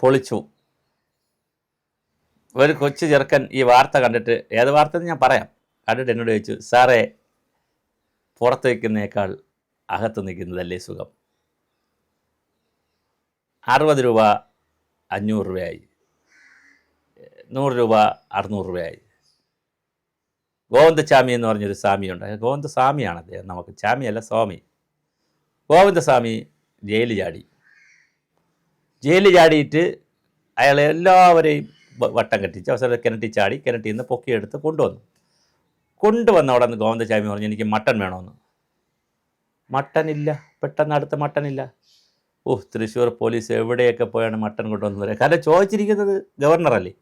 പൊളിച്ചു. ഒരു കൊച്ചു ചെറുക്കൻ ഈ വാർത്ത കണ്ടിട്ട് ഏത് വാർത്ത ഞാൻ പറയാം. കണ്ടിട്ട് എന്നോട് ചോദിച്ചു സാറേ പുറത്ത് നിൽക്കുന്നേക്കാൾ അകത്ത് നിൽക്കുന്നതല്ലേ സുഖം? അറുപത് രൂപ അഞ്ഞൂറ് രൂപയായി. നൂറ് രൂപ അറുന്നൂറ് രൂപയായി. ഗോവിന്ദസ്വാമി എന്ന് പറഞ്ഞൊരു സ്വാമിയുണ്ട്. ഗോവിന്ദസ്വാമിയാണ് അദ്ദേഹം. നമുക്ക് സ്വാമിയല്ല സ്വാമി. ഗോവിന്ദസ്വാമി ജയിലിൽ ചാടി. ജയിലിൽ ചാടിയിട്ട് അയാളെ എല്ലാവരെയും വട്ടം കെട്ടിച്ച് അവസരം കിണറ്റി ചാടി കിണറ്റിൽ നിന്ന് പൊക്കിയെടുത്ത് കൊണ്ടുവന്നു. കൊണ്ടുവന്ന അവിടെ നിന്ന് ഗോവിന്ദസ്വാമി പറഞ്ഞു എനിക്ക് മട്ടൺ വേണമെന്ന് മട്ടൻ ഇല്ല പെട്ടെന്ന് അടുത്ത മട്ടൻ ഇല്ല ഓ തൃശ്ശൂർ പോലീസ് എവിടെയൊക്കെ പോയാണ് മട്ടൺ കൊണ്ടുവന്നത്? കാരണം ചോദിച്ചിരിക്കുന്നത് ഗവർണറല്ലേ.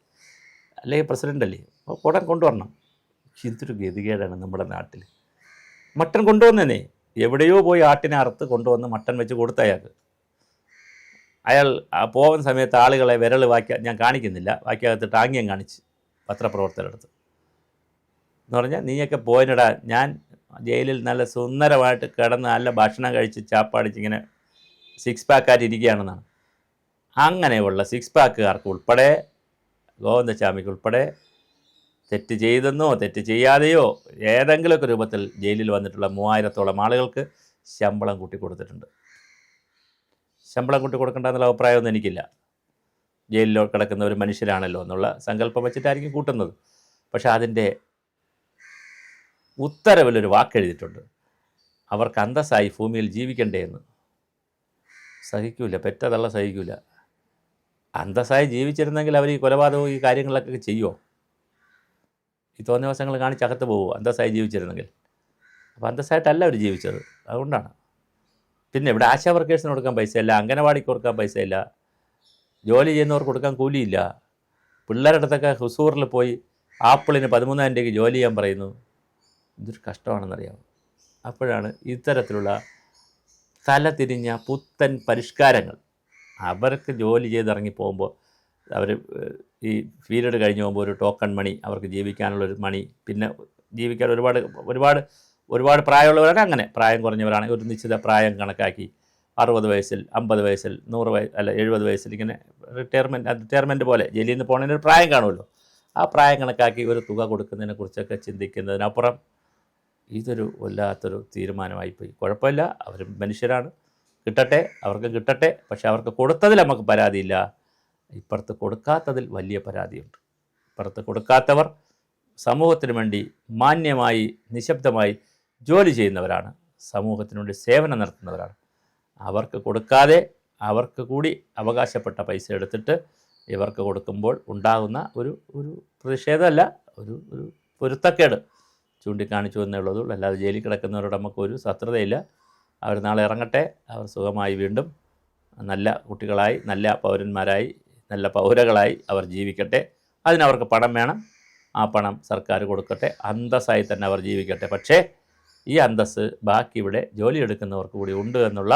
അല്ലെങ്കിൽ പ്രസിഡന്റ് അല്ലേ അപ്പോൾ ഉടൻ കൊണ്ടുവരണം. ഇതൊരു ഗതികേടാണ് നമ്മുടെ നാട്ടിൽ. മട്ടൺ കൊണ്ടുവന്നേ എവിടെയോ പോയി ആട്ടിനെ അറുത്ത് കൊണ്ടുവന്ന് മട്ടൺ വെച്ച് കൊടുത്ത അയാൾക്ക് അയാൾ പോകുന്ന സമയത്ത് ആളുകളെ വിരൽ വാക്യ ഞാൻ കാണിക്കുന്നില്ല. വാക്യകത്ത് ടാങ്ങിയം കാണിച്ച് പത്രപ്രവർത്തകരെടുത്ത് എന്ന് പറഞ്ഞാൽ നീയൊക്കെ പോയിനടാ ഞാൻ ജയിലിൽ നല്ല സുന്ദരമായിട്ട് കിടന്ന് നല്ല ഭക്ഷണം കഴിച്ച് ചാപ്പാടിച്ച് ഇങ്ങനെ സിക്സ് പാക്കായിട്ട് ഇരിക്കുകയാണെന്നാണ് അങ്ങനെയുള്ള സിക്സ് പാക്കുകാർക്ക് ഉൾപ്പെടെ ഗോവിന്ദസ്വാമിക്ക് ഉൾപ്പെടെ തെറ്റ് ചെയ്തെന്നോ തെറ്റ് ചെയ്യാതെയോ ഏതെങ്കിലുമൊക്കെ രൂപത്തിൽ ജയിലിൽ വന്നിട്ടുള്ള മൂവായിരത്തോളം ആളുകൾക്ക് ശമ്പളം കൂട്ടി കൊടുത്തിട്ടുണ്ട് ശമ്പളം കൊണ്ട് കൊടുക്കേണ്ട എന്നുള്ള അഭിപ്രായമൊന്നും എനിക്കില്ല. ജയിലിലോ കിടക്കുന്ന ഒരു മനുഷ്യരാണല്ലോ എന്നുള്ള സങ്കല്പം വെച്ചിട്ടായിരിക്കും കൂട്ടുന്നത്. പക്ഷെ അതിന്റെ ഉത്തരവിലൊരു വാക്കെഴുതിയിട്ടുണ്ട്. അവർക്ക് അന്തസ്സായി ഭൂമിയിൽ ജീവിക്കണ്ടേ എന്ന്. സഹിക്കൂല പെറ്റതള്ള സഹിക്കൂല. അന്തസ്സായി ജീവിച്ചിരുന്നെങ്കിൽ അവർ ഈ കൊലപാതകവും ഈ കാര്യങ്ങളൊക്കെ ചെയ്യുമോ ഈ തോന്നിയ ദിവസങ്ങൾ കാണിച്ച് അകത്ത് പോകുമോ അന്തസ്സായി ജീവിച്ചിരുന്നെങ്കിൽ. അപ്പോൾ അന്തസ്സായിട്ടല്ല അവർ ജീവിച്ചത്. അതുകൊണ്ടാണ്. പിന്നെ ഇവിടെ ആശാ വർക്കേഴ്സിന് കൊടുക്കാൻ പൈസയില്ല അംഗനവാടിക്ക് കൊടുക്കാൻ പൈസയില്ല ജോലി ചെയ്യുന്നവർക്ക് കൊടുക്കാൻ കൂലിയില്ല. പിള്ളേരുടെ അടുത്തൊക്കെ ഹുസൂറിൽ പോയി ആപ്പിളിന് പതിമൂന്നായിരം രൂപയ്ക്ക് ജോലി ചെയ്യാൻ പറയുന്നു. ഇതൊരു കഷ്ടമാണെന്നറിയാം അപ്പോഴാണ് ഇത്തരത്തിലുള്ള തല തിരിഞ്ഞ പുത്തൻ പരിഷ്കാരങ്ങൾ. അവർക്ക് ജോലി ചെയ്തിറങ്ങി പോകുമ്പോൾ അവർ ഈ പീരീഡ് കഴിഞ്ഞ് പോകുമ്പോൾ ഒരു ടോക്കൺ മണി അവർക്ക് ജീവിക്കാനുള്ളൊരു മണി പിന്നെ ജീവിക്കാൻ ഒരുപാട് ഒരുപാട് ഒരുപാട് പ്രായമുള്ളവരൊക്കെ അങ്ങനെ. പ്രായം കുറഞ്ഞവരാണ്. ഒരു നിശ്ചിത പ്രായം കണക്കാക്കി. അറുപത് വയസ്സിൽ അമ്പത് വയസ്സിൽ നൂറ് വയസ്സ് അല്ല എഴുപത് വയസ്സിൽ ഇങ്ങനെ റിട്ടയർമെന്റ് റിട്ടയർമെന്റ് പോലെ ജയിലിൽ നിന്ന് പോകുന്നതിന് ഒരു പ്രായം കാണുമല്ലോ. ആ പ്രായം കണക്കാക്കി ഒരു തുക കൊടുക്കുന്നതിനെ കുറിച്ചൊക്കെ ചിന്തിക്കുന്നതിനപ്പുറം ഇതൊരു വല്ലാത്തൊരു തീരുമാനമായിപ്പോയി കുഴപ്പമില്ല. അവർ മനുഷ്യരാണ്. കിട്ടട്ടെ. അവർക്ക് കിട്ടട്ടെ. പക്ഷെ അവർക്ക് കൊടുത്തതിൽ നമുക്ക് പരാതിയില്ല. ഇപ്പുറത്ത് കൊടുക്കാത്തതിൽ വലിയ പരാതിയുണ്ട്. ഇപ്പുറത്ത് കൊടുക്കാത്തവർ സമൂഹത്തിന് വേണ്ടി മാന്യമായി നിശബ്ദമായി ജോലി ചെയ്യുന്നവരാണ് സമൂഹത്തിനുവേണ്ടി സേവനം നടത്തുന്നവരാണ്. അവർക്ക് കൊടുക്കാതെ അവർക്ക് കൂടി അവകാശപ്പെട്ട പൈസ എടുത്തിട്ട് ഇവർക്ക് കൊടുക്കുമ്പോൾ ഉണ്ടാകുന്ന ഒരു ഒരു പ്രതിഷേധമല്ല ഒരു ഒരു പൊരുത്തക്കേട് ചൂണ്ടിക്കാണിച്ചു എന്നേ ഉള്ളൂ അല്ലാതെ ജയിലിൽ കിടക്കുന്നവരോട് നമുക്കൊരു ശത്രുതയില്ല. അവർ നാളെ ഇറങ്ങട്ടെ അവർ സുഖമായി വീണ്ടും നല്ല കുട്ടികളായി നല്ല പൗരന്മാരായി നല്ല പൗരകളായി അവർ ജീവിക്കട്ടെ. അതിനവർക്ക് പണം വേണം. ആ പണം സർക്കാർ കൊടുക്കട്ടെ. അന്തസ്സായി തന്നെ അവർ ജീവിക്കട്ടെ. പക്ഷേ ഈ അന്തസ്സ് ബാക്കി ഇവിടെ ജോലിയെടുക്കുന്നവർക്ക് കൂടി ഉണ്ട് എന്നുള്ള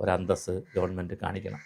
ഒരു അന്തസ്സ് ഗവൺമെന്റ് കാണിക്കണം.